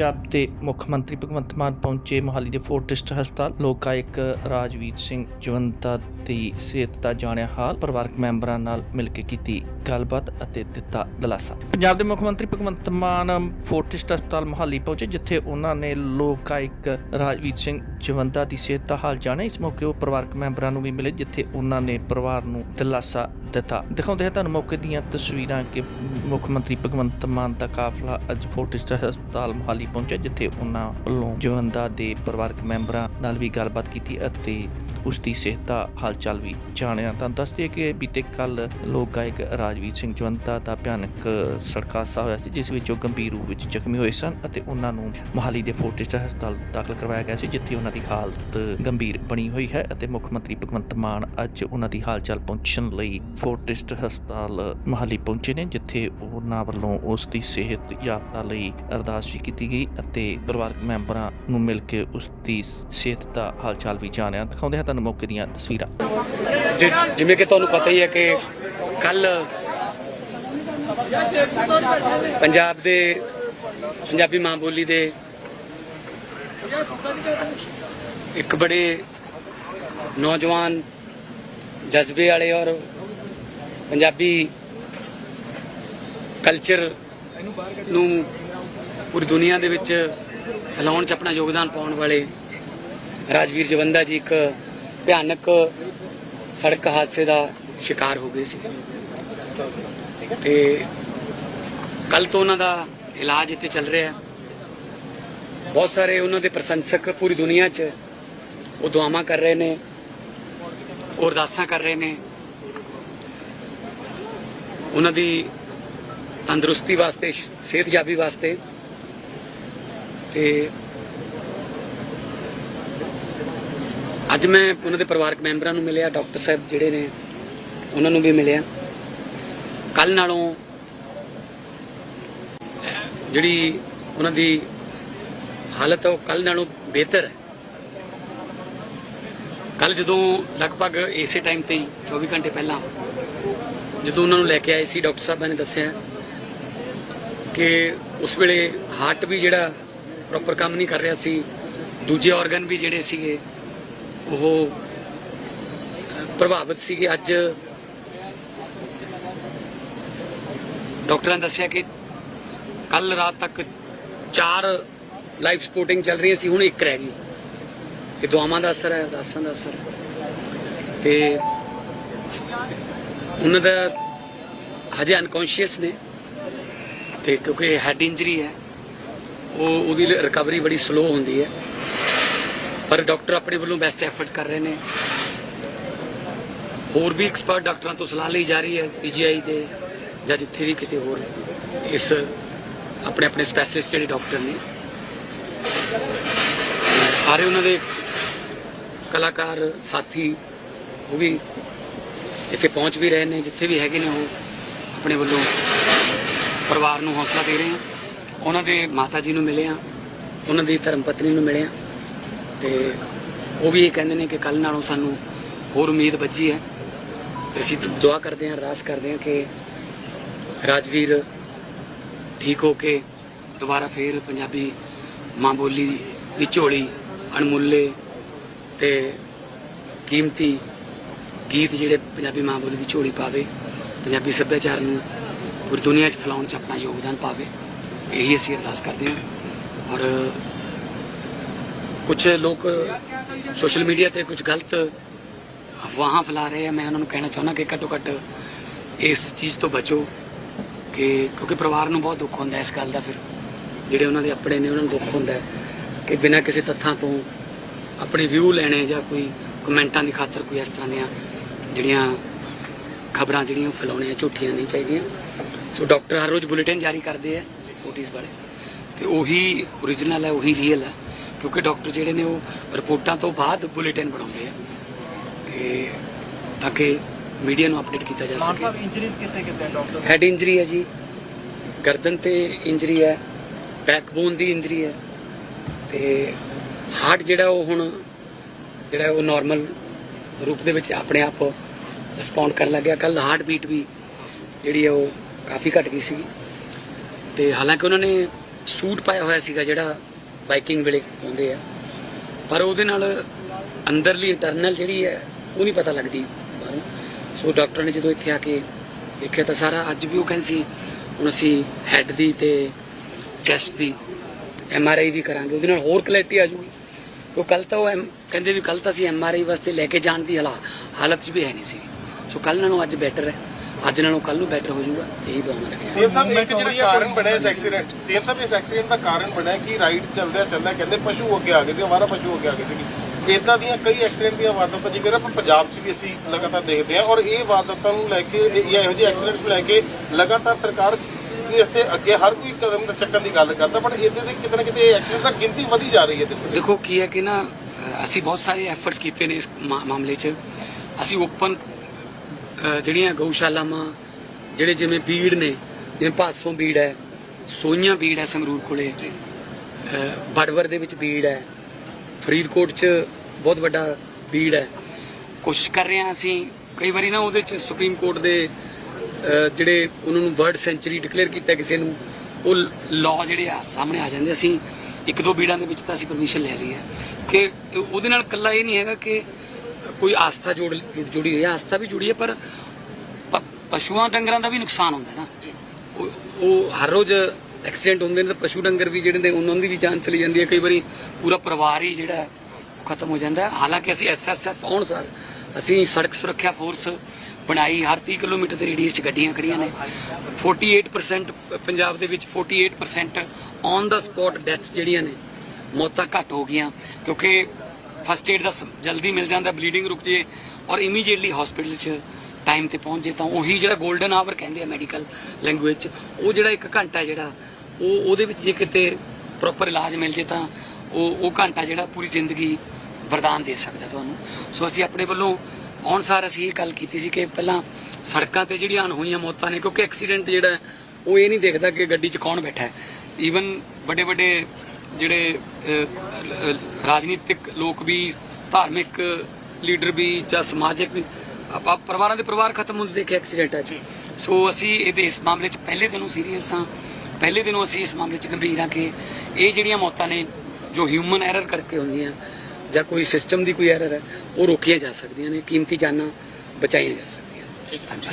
ਪੰਜਾਬ ਦੇ ਮੁੱਖ ਮੰਤਰੀ ਭਗਵੰਤ ਮਾਨ ਪਹੁੰਚੇ ਮੋਹਾਲੀ ਦੇ ਫੋਰਟਿਸਟ ਹਸਪਤਾਲ। ਲੋਕਾਇਕ ਰਾਜਵੀਰ ਸਿੰਘ ਜਵੰਤਾ ਦੀ ਸਿਹਤ ਦਾ ਜਾਣਿਆ ਹਾਲ ਪਰਿਵਾਰਕ ਮੈਂਬਰਾਂ ਨਾਲ ਮਿਲ ਕੇ ਕੀਤੀ ਗੱਲਬਾਤ ਅਤੇ ਦਿੱਤਾ ਦਿਲਾਸਾ। ਪੰਜਾਬ ਦੇ ਮੁੱਖ ਮੰਤਰੀ ਭਗਵੰਤ ਮਾਨ ਫੋਰਟਿਸਟ ਹਸਪਤਾਲ ਮੋਹਾਲੀ ਪਹੁੰਚੇ, ਜਿੱਥੇ ਉਹਨਾਂ ਨੇ ਲੋਕਾਇਕ ਰਾਜਵੀਰ ਸਿੰਘ ਜਵੰਦਾ ਦੀ ਸਿਹਤ ਦਾ ਹਾਲ ਜਾਣਿਆ। ਇਸ ਮੌਕੇ ਉਹ ਪਰਿਵਾਰਕ ਮੈਂਬਰਾਂ ਨੂੰ ਵੀ ਮਿਲੇ, ਜਿੱਥੇ ਉਹਨਾਂ ਨੇ ਪਰਿਵਾਰ ਨੂੰ ਦਿਲਾਸਾ ਦਿੱਤਾ। ਦਿਖਾਉਂਦੇ ਹਾਂ ਤੁਹਾਨੂੰ ਮੌਕੇ ਦੀਆਂ ਤਸਵੀਰਾਂ ਕਿ ਮੁੱਖ ਮੰਤਰੀ ਭਗਵੰਤ ਮਾਨ ਦਾ ਕਾਫਲਾ ਅੱਜ ਫੋਰਟਿਸਟ ਹਸਪਤਾਲ ਮੁਹਾਲੀ ਪਹੁੰਚਿਆ, ਜਿੱਥੇ ਉਹਨਾਂ ਵੱਲੋਂ ਜਵੰਦਾ ਦੇ ਪਰਿਵਾਰਕ ਮੈਂਬਰਾਂ ਨਾਲ ਵੀ ਗੱਲਬਾਤ ਕੀਤੀ ਅਤੇ ਉਸ ਦੀ ਸਿਹਤ ਦਾ ਹਾਲਚਾਲ ਵੀ ਜਾਣਿਆ। ਤਾਂ ਦੱਸਦੇ ਕਿ ਬੀਤੇ ਕੱਲ ਲੋਕ ਗਾਇਕ ਰਾਜਵੀਰ ਸਿੰਘ ਜਵੰਦਾ ਦਾ ਭਿਆਨਕ ਸੜਕ ਹਾਦਸਾ ਹੋਇਆ ਸੀ, ਜਿਸ ਵਿੱਚ ਉਹ ਗੰਭੀਰ ਰੂਪ ਵਿੱਚ ਜ਼ਖਮੀ ਹੋਏ ਸਨ ਅਤੇ ਉਹਨਾਂ ਨੂੰ ਮੁਹਾਲੀ ਦੇ ਫੋਰਟਿਸਟ ਹਸਪਤਾਲ ਦਾਖਲ ਕਰਵਾਇਆ ਗਿਆ ਸੀ, ਜਿੱਥੇ ਉਹਨਾਂ ਦੀ ਹਾਲਤ ਗੰਭੀਰ ਬਣੀ ਹੋਈ ਹੈ ਅਤੇ ਮੁੱਖ ਮੰਤਰੀ ਭਗਵੰਤ ਮਾਨ ਅੱਜ ਉਹਨਾਂ ਦੀ ਹਾਲਚਾਲ ਪੁੱਛਣ ਲਈ ਫੋਰਟਿਸਟ ਹਸਪਤਾਲ ਮੁਹਾਲੀ ਪਹੁੰਚੇ ਨੇ, ਜਿੱਥੇ ਉਹਨਾਂ ਵੱਲੋਂ ਉਸ ਦੀ ਸਿਹਤ ਯਾਬਤਾ ਲਈ ਅਰਦਾਸ ਵੀ ਕੀਤੀ ਗਈ ਅਤੇ ਪਰਿਵਾਰਕ ਮੈਂਬਰਾਂ ਨੂੰ ਮਿਲ ਕੇ ਉਸ ਦੀ ਸਿਹਤ ਦਾ ਹਾਲਚਾਲ ਵੀ ਜਾਣਿਆ। ਦਿਖਾਉਂਦੇ ਹਾਂ ਤੁਹਾਨੂੰ ਮੌਕੇ ਦੀਆਂ ਤਸਵੀਰਾਂ। ਜਿਵੇਂ ਕਿ ਤੁਹਾਨੂੰ ਪਤਾ ਹੀ ਹੈ ਕਿ ਕੱਲ ਪੰਜਾਬ ਦੇ ਪੰਜਾਬੀ ਮਾਂ ਬੋਲੀ ਦੇ ਇੱਕ ਬੜੇ ਨੌਜਵਾਨ ਜਜ਼ਬੇ ਵਾਲੇ ਔਰ ਪੰਜਾਬੀ ਕਲਚਰ ਨੂੰ ਪੂਰੀ ਦੁਨੀਆ ਦੇ ਵਿੱਚ ਫੈਲਾਉਣ 'ਚ ਆਪਣਾ ਯੋਗਦਾਨ ਪਾਉਣ ਵਾਲੇ ਰਾਜਵੀਰ ਜਵੰਦਾ ਜੀ ਇੱਕ ਭਿਆਨਕ ਸੜਕ ਹਾਦਸੇ ਦਾ ਸ਼ਿਕਾਰ ਹੋ ਗਏ ਸੀ। ਤੇ ਕੱਲ ਤੋਂ ਉਹਨਾਂ ਦਾ ਇਲਾਜ ਇੱਥੇ ਚੱਲ ਰਿਹਾ ਹੈ। ਬਹੁਤ ਸਾਰੇ ਉਹਨਾਂ ਦੇ ਪ੍ਰਸ਼ੰਸਕ ਪੂਰੀ ਦੁਨੀਆ 'ਚ ਉਹ ਦੁਆਵਾਂ ਕਰ ਰਹੇ ਨੇ ਉਹ ਅਰਦਾਸਾਂ ਕਰ ਰਹੇ ਨੇ। ਉਹਨਾਂ ਦੀ ਤੰਦਰੁਸਤੀ ਵਾਸਤੇ ਸਿਹਤਯਾਬੀ ਵਾਸਤੇ। ਤੇ ਅੱਜ ਮੈਂ ਉਹਨਾਂ ਦੇ ਪਰਿਵਾਰਕ ਮੈਂਬਰਾਂ ਨੂੰ ਮਿਲਿਆ, ਡਾਕਟਰ ਸਾਹਿਬ ਜਿਹੜੇ ਨੇ, ਉਹਨਾਂ ਨੂੰ ਵੀ ਮਿਲਿਆ। ਕੱਲ ਨਾਲੋਂ ਜਿਹੜੀ ਉਹਨਾਂ ਦੀ ਹਾਲਤ ਹੈ ਉਹ ਕੱਲ ਨਾਲੋਂ ਬਿਹਤਰ ਹੈ। ਕੱਲ ਜਦੋਂ ਲਗਭਗ ਇਸੇ ਟਾਈਮ ਤੇ ਹੀ 24 ਘੰਟੇ ਪਹਿਲਾਂ, ਜਦੋਂ ਉਹਨਾਂ ਨੂੰ ਲੈ ਕੇ ਆਏ ਸੀ, ਡਾਕਟਰ ਸਾਹਿਬਾਂ ਨੇ ਦੱਸਿਆ ਕਿ ਉਸ ਵੇਲੇ ਹਾਰਟ ਵੀ ਜਿਹੜਾ ਪ੍ਰੋਪਰ ਕੰਮ ਨਹੀਂ ਕਰ ਰਿਹਾ ਸੀ, ਦੂਜੇ ਆਰਗਨ ਵੀ ਜਿਹੜੇ ਸੀਗੇ, ਉਹ ਪ੍ਰਭਾਵਿਤ ਸੀਗੇ। ਅੱਜ ਡਾਕਟਰਾਂ ਨੇ ਦੱਸਿਆ ਕਿ ਕੱਲ ਰਾਤ ਤੱਕ ਚਾਰ ਲਾਈਫ ਸਪੋਰਟਿੰਗ ਚੱਲ ਰਹੀਆਂ ਸੀ, ਹੁਣ ਇੱਕ ਰਹਿ ਗਈ। ਇਹ ਦੁਆਵਾਂ ਦਾ ਅਸਰ ਹੈ, ਅਰਦਾਸਾਂ ਦਾ ਅਸਰ ਹੈ। ਤੇ ਉਹਨਾਂ ਦਾ ਹਜੇ ਅਨਕੌਂਸ਼ੀਅਸ ਨੇ ਤੇ ਕਿਉਂਕਿ ਹੈਡ ਇੰਜਰੀ ਹੈ, ਉਹ ਉਹਦੀ ਰਿਕਵਰੀ ਬੜੀ ਸਲੋ ਹੁੰਦੀ ਹੈ। ਪਰ ਡਾਕਟਰ ਆਪਣੇ ਵੱਲੋਂ ਬੈਸਟ ਐਫਰਟ ਕਰ ਰਹੇ ਨੇ। ਹੋਰ ਵੀ ਐਕਸਪਰਟ ਡਾਕਟਰਾਂ ਤੋਂ ਸਲਾਹ ਲਈ ਜਾ ਰਹੀ ਹੈ ਪੀਜੀਆਈ ਦੇ ਜਾਂ ਜਿੱਥੇ ਵੀ ਕਿਤੇ ਹੋਰ। ਇਸ ਆਪਣੇ ਆਪਣੇ ਸਪੈਸ਼ਲਿਸਟ ਜਿਹੜੇ ਡਾਕਟਰ ਨੇ, ਸਾਰੇ ਉਹਨਾਂ ਦੇ ਕਲਾਕਾਰ, ਸਾਥੀ, ਉਹ ਵੀ ਇੱਥੇ ਪਹੁੰਚ ਵੀ ਰਹੇ ਨੇ, ਜਿੱਥੇ ਵੀ ਹੈਗੇ ਨੇ ਉਹ ਆਪਣੇ ਵੱਲੋਂ ਪਰਿਵਾਰ ਨੂੰ ਹੌਸਲਾ ਦੇ ਰਹੇ ਆ। ਉਹਨਾਂ ਦੇ ਮਾਤਾ ਜੀ ਨੂੰ ਮਿਲੇ ਆ, ਉਹਨਾਂ ਦੀ ਧਰਮ ਪਤਨੀ ਨੂੰ ਮਿਲੇ ਆ ਤੇ ਉਹ ਵੀ ਇਹ ਕਹਿੰਦੇ ਨੇ ਕਿ ਕੱਲ ਨਾਲੋਂ ਸਾਨੂੰ ਹੋਰ ਉਮੀਦ ਵੱਜੀ ਹੈ। ਤੇ ਅਸੀਂ ਦੁਆ ਕਰਦੇ ਹਾਂ ਰਾਸ ਕਰਦੇ ਹਾਂ ਕਿ ਰਾਜਵੀਰ ਠੀਕ ਹੋ ਕੇ ਦੁਬਾਰਾ ਫੇਰ ਪੰਜਾਬੀ ਮਾਂ ਬੋਲੀ ਦੀ ਝੋਲੀ ਅਣਮੁੱਲੇ ਤੇ ਕੀਮਤੀ ਗੀਤ ਜਿਹੜੇ ਪੰਜਾਬੀ ਮਾਂ ਬੋਲੀ ਦੀ ਝੋਲੀ ਪਾਵੇ, ਪੰਜਾਬੀ ਸੱਭਿਆਚਾਰ ਨੂੰ ਪੂਰੀ ਦੁਨੀਆ 'ਚ ਫੈਲਾਉਣ 'ਚ ਆਪਣਾ ਯੋਗਦਾਨ ਪਾਵੇ, ਇਹੀ ਅਸੀਂ ਅਰਦਾਸ ਕਰਦੇ ਹਾਂ। ਔਰ ਕੁਝ ਲੋਕ ਸੋਸ਼ਲ ਮੀਡੀਆ ਤੇ ਕੁਝ ਗਲਤ ਅਫਵਾਹਾਂ ਫੈਲਾ ਰਹੇ ਆ, ਮੈਂ ਉਹਨਾਂ ਨੂੰ ਕਹਿਣਾ ਚਾਹੁੰਦਾ ਕਿ ਘੱਟੋ ਘੱਟ ਇਸ ਚੀਜ਼ ਤੋਂ ਬਚੋ ਕਿ ਕਿਉਂਕਿ ਪਰਿਵਾਰ ਨੂੰ ਬਹੁਤ ਦੁੱਖ ਹੁੰਦਾ ਇਸ ਗੱਲ ਦਾ ਫਿਰ, ਜਿਹੜੇ ਉਹਨਾਂ ਦੇ ਆਪਣੇ ਨੇ, ਉਹਨਾਂ ਨੂੰ ਦੁੱਖ ਹੁੰਦਾ ਕਿ ਬਿਨਾਂ ਕਿਸੇ ਤੱਥਾਂ ਤੋਂ ਆਪਣੇ ਵਿਊ ਲੈਣੇ ਜਾਂ ਕੋਈ ਕਮੈਂਟਾਂ ਦੀ ਖਾਤਰ ਕੋਈ ਇਸ ਤਰ੍ਹਾਂ ਦੀਆਂ ਜਿਹੜੀਆਂ ਖਬਰਾਂ ਜਿਹੜੀਆਂ ਫੈਲਾਉਣੀਆਂ ਝੂਠੀਆਂ ਨਹੀਂ ਚਾਹੀਦੀਆਂ। ਸੋ ਡਾਕਟਰ ਹਰ ਰੋਜ਼ ਬੁਲੇਟਿਨ ਜਾਰੀ ਕਰਦੇ ਆ ਫੋਟੀਜ਼ ਵਾਲੇ ਤੇ ਉਹੀ ਓਰੀਜਨਲ ਹੈ ਉਹੀ ਰੀਅਲ ਹੈ ਕਿਉਂਕਿ ਡਾਕਟਰ ਜਿਹੜੇ ਨੇ ਉਹ ਰਿਪੋਰਟਾਂ ਤੋਂ ਬਾਅਦ ਬੁਲੇਟਿਨ ਬਣਾਉਂਦੇ ਆ। ਤੇ ਤਾਂ ਕਿ ਮੀਡੀਆ ਨੂੰ ਅਪਡੇਟ ਕੀਤਾ ਜਾ ਸਕੇ। ਇੰਜਰੀਜ਼ ਡਾਕਟਰ ਹੈਡ ਇੰਜਰੀ ਹੈ ਜੀ। ਗਰਦਨ ਤੇ ਇੰਜਰੀ ਹੈ। ਬੈਕਬੋਨ ਦੀ ਇੰਜਰੀ ਹੈ। ਤੇ ਹਾਰਟ ਜਿਹੜਾ ਉਹ ਹੁਣ ਜਿਹੜਾ ਉਹ ਨਾਰਮਲ ਰੂਪ ਦੇ ਵਿੱਚ ਆਪਣੇ ਆਪ ਰਿਸਪੌਂਡ ਕਰਨ ਲੱਗਿਆ। ਕੱਲ ਹਾਰਟ ਬੀਟ ਵੀ ਜਿਹੜੀ ਹੈ ਉਹ ਕਾਫੀ ਘਟ ਗਈ ਸੀ ਤੇ ਹਾਲਾਂਕਿ ਉਹਨਾਂ ਨੇ ਸੂਟ ਪਾਇਆ ਹੋਇਆ ਸੀਗਾ ਜਿਹੜਾ ਬਾਈਕਿੰਗ ਵੇਲੇ ਪਾਉਂਦੇ ਆ। ਪਰ ਉਹਦੇ ਨਾਲ ਅੰਦਰਲੀ ਇੰਟਰਨਲ ਜਿਹੜੀ ਹੈ ਉਹ ਨਹੀਂ ਪਤਾ ਲੱਗਦੀ ਬਾਹਰੋਂ। ਸੋ ਡਾਕਟਰ ਨੇ ਜਦੋਂ ਇੱਥੇ ਆ ਕੇ ਦੇਖਿਆ ਤਾਂ ਸਾਰਾ ਅੱਜ ਵੀ ਉਹ ਕਹਿੰਦੇ ਸੀ, ਹੁਣ ਅਸੀਂ ਹੈੱਡ ਦੀ ਤੇ ਚੈਸਟ ਦੀ ਐਮ ਆਰ ਆਈ ਵੀ ਕਰਾਂਗੇ। ਉਹਦੇ ਨਾਲ ਹੋਰ ਕਲੈਰਿਟੀ ਆ ਜੂਗੀ ਉਹ ਕੱਲ ਤਾਂ ਉਹ ਐਮ- ਕਹਿੰਦੇ ਵੀ ਕੱਲ ਤਾਂ ਅਸੀਂ ਐਮ ਆਰ ਆਈ ਵਾਸਤੇ ਲੈ ਕੇ ਜਾਣ ਦੀ ਹਾਲਾ- ਹਾਲਤ 'ਚ ਵੀ ਹੈ ਨਹੀਂ ਸੀ। ਸੋ ਕੱਲ ਨਾਲੋਂ ਅੱਜ ਬੈਟਰ ਹੈ। ਅੱਜ ਨਾਲੋਂ ਕੱਲ ਨੂੰ ਬੈਟਰ ਹੋ ਜਾਊਗਾ। ਇਹੀ ਦੁਆਵਾਂ ਰੱਖੀਆਂ। ਸੀਐਮ ਸਾਹਿਬ ਇੱਕ ਜਿਹੜਾ ਕਾਰਨ ਬਣਿਆ ਇਸ ਐਕਸੀਡੈਂਟ ਸੀਐਮ ਸਾਹਿਬ ਇਸ ਐਕਸੀਡੈਂਟ ਦਾ ਕਾਰਨ ਬਣਿਆ ਕਿ ਰਾਈਡ ਚੱਲਦਿਆਂ ਚੱਲਦਿਆਂ ਕਹਿੰਦੇ ਪਸ਼ੂ ਅੱਗੇ ਆ ਗਏ ਸੀ ਹਮਾਰਾ ਪਸ਼ੂ ਅੱਗੇ ਆ ਗਏ ਸੀ ਇਦਾਂ ਦੀਆਂ ਕਈ ਐਕਸੀਡੈਂਟ ਦੀਆਂ ਵਾਰਦਾਤਾਂ ਜਿਵੇਂ ਆਪਾਂ ਪੰਜਾਬ 'ਚ ਵੀ ਅਸੀਂ ਲਗਾਤਾਰ ਦੇਖਦੇ ਹਾਂ ਔਰ ਇਹ ਵਾਰਦਾਤਾਂ ਨੂੰ ਲੈ ਕੇ ਇਹ- ਜਾਂ ਇਹੋ ਜਿਹੇ ਐਕਸੀਡੈਂਟਸ ਨੂੰ ਲੈ ਕੇ ਲਗਾਤਾਰ ਸਰਕਾਰ ਇਸੇ ਅੱਗੇ ਹਰ ਕੋਈ ਕਦਮ ਚੱਕਣ ਦੀ ਗੱਲ ਕਰਦਾ ਪਰ ਇਹਦੇ ਤੇ ਕਿਤੇ ਨਾ ਕਿਤੇ ਇਹ ਐਕਸੀਡੈਂਟ ਦਾ ਗਿਣਤੀ ਵਧੀ ਜਾ ਰਹੀ ਹੈ ਦਿਨ ਬ ਦਿਨ। ਦੇਖੋ ਕੀ ਹੈ ਕਿ ਨਾ ਅਸੀਂ ਬਹੁਤ ਸਾਰੇ ਐਫਰਟਸ ਕੀਤੇ ਨੇ ਇਸ ਮਾਮਲੇ 'ਚ। ਅਸੀਂ ਓਪਨ ਜਿਹੜੀਆਂ ਗਊਸ਼ਾਲਾਵਾਂ ਜਿਹੜੇ ਜਿਵੇਂ ਬੀੜ ਨੇ ਜਿਵੇਂ ਭਾਸੋਂ ਬੀੜ ਹੈ ਸੋਈਆਂ ਬੀੜ ਹੈ ਸੰਗਰੂਰ ਕੋਲੇ ਬੜਵਰ ਦੇ ਵਿੱਚ ਬੀੜ ਹੈ ਫਰੀਦਕੋਟ 'ਚ ਬਹੁਤ ਵੱਡਾ ਬੀੜ ਹੈ। ਕੋਸ਼ਿਸ਼ ਕਰ ਰਹੇ ਹਾਂ ਅਸੀਂ ਕਈ ਵਾਰੀ ਨਾ ਉਹਦੇ 'ਚ ਸੁਪਰੀਮ ਕੋਰਟ ਦੇ ਜਿਹੜੇ ਉਹਨਾਂ ਨੂੰ ਵਰਡ ਸੈਂਚੁਰੀ ਡਿਕਲੇਅਰ ਕੀਤਾ ਕਿਸੇ ਨੂੰ ਉਹ ਲਾਅ ਜਿਹੜੇ ਆ ਸਾਹਮਣੇ ਆ ਜਾਂਦੇ ਅਸੀਂ ਇੱਕ ਦੋ ਬੀੜਾਂ ਦੇ ਵਿੱਚ ਤਾਂ ਅਸੀਂ ਪਰਮਿਸ਼ਨ ਲੈ ਲਈ ਹੈ ਕਿ ਉਹਦੇ ਨਾਲ ਕੱਲਾ ਇਹ ਨਹੀਂ ਹੈਗਾ ਕਿ ਕੋਈ ਆਸਥਾ ਜੋੜ ਜੁੜ- ਹੋਈ ਹੈ। ਆਸਥਾ ਵੀ ਜੁੜੀ ਹੈ ਪਰ ਪਸ਼ੂਆਂ ਡੰਗਰਾਂ ਦਾ ਵੀ ਨੁਕਸਾਨ ਹੁੰਦਾ ਨਾ। ਉਹ ਹਰ ਰੋਜ਼ ਐਕਸੀਡੈਂਟ ਹੁੰਦੇ ਨੇ ਤਾਂ ਪਸ਼ੂ ਡੰਗਰ ਵੀ ਜਿਹੜੇ ਨੇ ਉਹਨਾਂ ਦੀ ਵੀ ਜਾਨ ਚਲੀ ਜਾਂਦੀ ਹੈ। ਕਈ ਵਾਰੀ ਪੂਰਾ ਪਰਿਵਾਰ ਹੀ ਜਿਹੜਾ ਖਤਮ ਹੋ ਜਾਂਦਾ ਹੈ। ਹਾਲਾਂਕਿ ਅਸੀਂ ਐਸਐਸਐਫ ਆਉਣ ਸਰ ਅਸੀਂ ਸੜਕ ਸੁਰੱਖਿਆ ਫੋਰਸ ਬਣਾਈ, ਹਰ 30 ਕਿਲੋਮੀਟਰ ਦੇ ਰੇਡੀਅਸ 'ਚ ਗੱਡੀਆਂ ਖੜੀਆਂ ਨੇ। 48% ਪੰਜਾਬ ਦੇ ਵਿੱਚ 48% ਔਨ ਦਾ ਸਪੌਟ ਡੈਥ ਜਿਹੜੀਆਂ ਨੇ, ਮੌਤਾਂ ਘੱਟ ਹੋ ਗਈਆਂ। ਕਿਉਂਕਿ ਫਸਟ ਏਡ ਦਾ ਸ- ਜਲਦੀ ਮਿਲ ਜਾਂਦਾ ਬਲੀਡਿੰਗ ਰੁਕ ਜੇ ਔਰ ਇਮੀਡੀਏਟਲੀ ਹਸਪੀਟਲ 'ਚ ਟਾਈਮ ਤੇ ਪਹੁੰਚ ਜੇ ਤਾਂ ਉਹੀ ਜਿਹੜਾ 골ਡਨ ਆਵਰ ਕਹਿੰਦੇ ਆ ਮੈਡੀਕਲ ਲੈਂਗੁਏਜ 'ਚ, ਉਹ ਜਿਹੜਾ ਇੱਕ ਘੰਟਾ ਜਿਹੜਾ, ਉਹ ਉਹਦੇ ਵਿੱਚ ਜੇ ਕਿਤੇ ਪ੍ਰੋਪਰ ਇਲਾਜ ਮਿਲ ਜੇ ਤਾਂ ਉਹ ਉਹ ਘੰਟਾ ਜਿਹੜਾ ਪੂਰੀ ਜ਼ਿੰਦਗੀ ਵਰਦਾਨ ਦੇ ਸਕਦਾ ਤੁਹਾਨੂੰ। ਸੋ ਅਸੀਂ ਆਪਣੇ ਵੱਲੋਂ ਆਉਣ ਸਾਰ ਅਸੀਂ ਇਹ ਗੱਲ ਕੀਤੀ ਸੀ ਕਿ ਪਹਿਲਾਂ ਸੜਕਾਂ ਤੇ ਜਿਹੜੀਆਂ ਅਣਹੋਈਆਂ ਮੌਤਾਂ ਨੇ, ਕਿਉਂਕਿ ਐਕਸੀਡੈਂਟ ਜਿਹੜਾ ਉਹ ਇਹ ਨਹੀਂ ਦੇਖਦਾ ਕਿ ਗੱਡੀ 'ਚ ਕੌਣ ਬੈਠਾ ਹੈ। ਈਵਨ ਵੱਡੇ ਵੱਡੇ ਜਿਹੜੇ ਰਾਜਨੀਤਿਕ ਲੋਕ ਵੀ, ਧਾਰਮਿਕ ਲੀਡਰ ਵੀ ਜਾਂ ਸਮਾਜਿਕ ਵੀ, ਆਪਾਂ ਪਰਿਵਾਰਾਂ ਦੇ ਪਰਿਵਾਰ ਖਤਮ ਹੁੰਦੇ ਦੇਖੇ ਐਕਸੀਡੈਂਟਾਂ 'ਚ। ਸੋ ਅਸੀਂ ਇਹਦੇ ਇਸ ਮਾਮਲੇ 'ਚ ਪਹਿਲੇ ਦਿਨੋਂ ਸੀਰੀਅਸ ਹਾਂ। ਪਹਿਲੇ ਦਿਨੋਂ ਅਸੀਂ ਇਸ ਮਾਮਲੇ 'ਚ ਗੰਭੀਰ ਹਾਂ ਕਿ ਇਹ ਜਿਹੜੀਆਂ ਮੌਤਾਂ ਨੇ, ਜੋ ਹਿਊਮਨ ਐਰਰ ਕਰਕੇ ਹੁੰਦੀਆਂ ਜਾਂ ਕੋਈ ਸਿਸਟਮ ਦੀ ਕੋਈ ਐਰਰ ਹੈ ਉਹ ਰੋਕੀਆਂ ਜਾ ਸਕਦੀਆਂ ਨੇ ਕੀਮਤੀ ਜਾਨਾਂ ਬਚਾਈਆਂ ਜਾ ਸਕਦੀਆਂ ਹਾਂਜੀ।